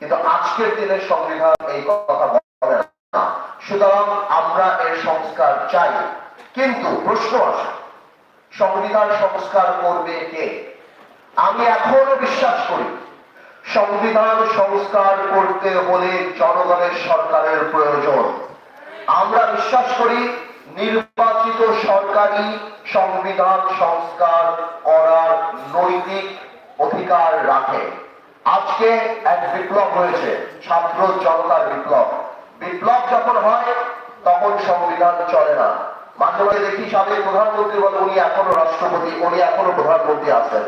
কিন্তু আজকের দিনে সংবিধান এই কথা বলে না। সুতরাং আমরা এর সংস্কার চাই। কিন্তু প্রশ্ন আসে সংবিধান সংস্কার করবে কে? আমি এখনও বিশ্বাস করি, সংবিধান সংস্কার করতে হলে জনগণের সরকারের প্রয়োজন। আমরা বিশ্বাস করি, নির্বাচিত সরকারি সংবিধান সংস্কার করার নৈতিক অধিকার রাখে। আজকে এক বিপ্লব হয়েছে, ছাত্র জনতার বিপ্লব। বিপ্লব যখন হয়, তখন সংবিধান চলে না। মাঝে মাঝে দেখি সাবেক প্রধানমন্ত্রী বলে উনি এখনও রাষ্ট্রপতি, উনি এখনও প্রধানমন্ত্রী আছেন।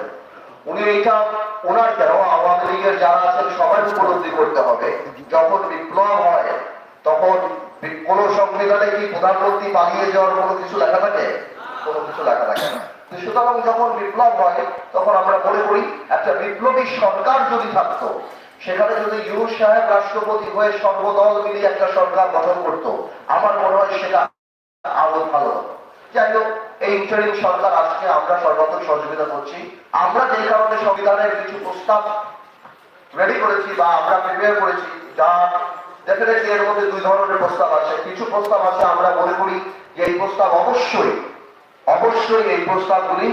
উনি এটা ওনার কেন? আওয়ামী লীগের যারা আছেন, সবাই উপলব্ধি করতে হবে। যখন বিপ্লব হয়, তখন কোন সংবিধানে কি প্রধানমন্ত্রী পালিয়ে যাওয়ার কোনো কিছু লেখা থাকে? কোনো কিছু লেখা থাকে না। সুতরাং যখন বিপ্লব হয়, তখন আমরা মনে করি একটা বিপ্লবী সরকার যদি থাকতো, সেখানে যদি ইউনুস সাহেব রাষ্ট্রপতি হয়ে সর্বদল মিলিয়ে একটা সরকার গঠন করত, আমার মনে হয় সেটা আরও ভালো যাই হোক, এই ইন্টারিম সরকার আজকে আমরা সর্বাত্মক সহযোগিতা করছি। আমরা যে কারণে সংবিধানের কিছু প্রস্তাব রেডি করেছি বা আমরা প্রিপেয়ার করেছি, যা ডেফিনেটলি এর মধ্যে দুই ধরনের প্রস্তাব আছে। কিছু প্রস্তাব আছে, আমরা মনে করি যে এই প্রস্তাব অবশ্যই অবশ্যই এই প্রস্তাবগুলি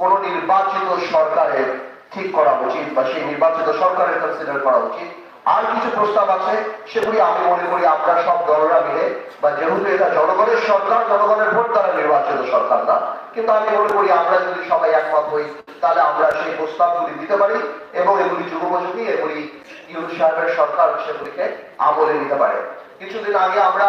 কোন নির্বাচিত সরকারের ঠিক করা উচিত বা সেই নির্বাচিত সরকারের কনসিডার করা উচিত। আর কিছু প্রস্তাব আছে, সেগুলি আমি মনে করি আমরা সব দলরা মিলে, বা যেহেতু এটা জনগণের সরকার, জনগণের ভোট দ্বারা নির্বাচিত সরকার না, কিন্তু আমি মনে করি আমরা যদি সবাই একমত হই, তাহলে আমরা সেই প্রস্তাবগুলি দিতে পারি এবং এগুলি যুগোপযোগী এগুলি ইউনুস সাহেবের সরকার সেগুলিকে আমলে নিতে পারে। কিছুদিন আগে আমরা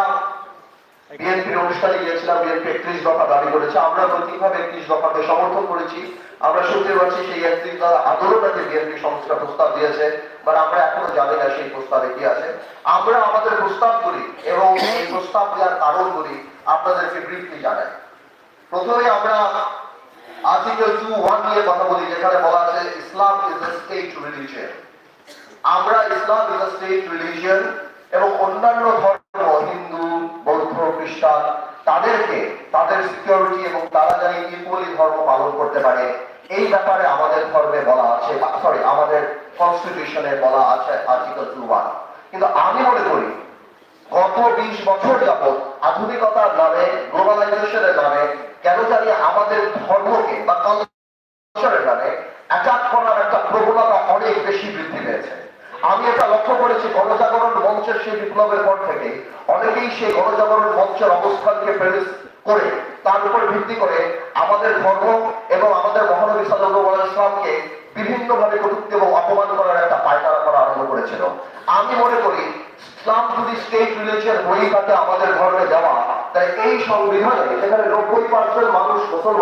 বিএনপির অনুষ্ঠানে গিয়েছিলাম, বিএনপি একত্রিশ দফা দাবি করেছে। আমরা নৈতিকভাবে একত্রিশ দফাকে সমর্থন করেছি। আমরা শুনতে পাচ্ছি সেই একত্রিশ দফা আন্দোলনটাকে বিএনপি সংস্কার প্রস্তাব দিয়েছে, বাট আমরা এখনও জানি না সেই প্রস্তাবে কি আছে। আমরা আমাদের প্রস্তাবগুলি এবং এই প্রস্তাব দেওয়ার কারণগুলি আপনাদেরকে ব্রিফলি জানাই। প্রথমে আমরা আর্টিকেল টু ওয়ান নিয়ে কথা বলি, যেখানে বলা আছে Islam is a state religion আমরা Islam is a state religion এবং অন্যান্য খ্রিস্টান তাদেরকে, তাদের সিকিউরিটি এবং তারা যেন ইকুয়ালি ধর্ম পালন করতে পারে। এই ব্যাপারে আমাদের ধর্মে বলা আছে সরি আমাদের কনস্টিটিউশনে বলা আছে আর্টিকেল টু ওয়ান কিন্তু আমি মনে করি, গত বিশ বছর যাবৎ আধুনিকতার নামে গ্লোবালাইজেশনের নামে, কেন জানি আমাদের ধর্মকে বা কালচারের নামে অ্যাটাক করার একটা প্রবণতা অনেক বেশি বৃদ্ধি পেয়েছে আমি এটা লক্ষ্য করেছি, গণজাগরণ মঞ্চের সেই বিপ্লবের পর থেকে। অনেকেই সেই গণজাগরণ মঞ্চের অবস্থানকে প্রেরিস করে, তার উপর ভিত্তি করে আমাদের ধর্ম এবং আমাদের মহানবী আলাইহি ইসলামকে বিভিন্ন ভাবে কটূক্তি এবং অপমান করার একটা পায়তারা করা আরম্ভ করেছিল। আমি মনে করি, ইসলাম যদি স্টেট রিলিজিয়ন হয়েই থাকে আমাদের ধর্মে দেওয়া তাই এই সংবিধানে যেখানে নব্বই পার্সেন্ট মানুষ মুসলমান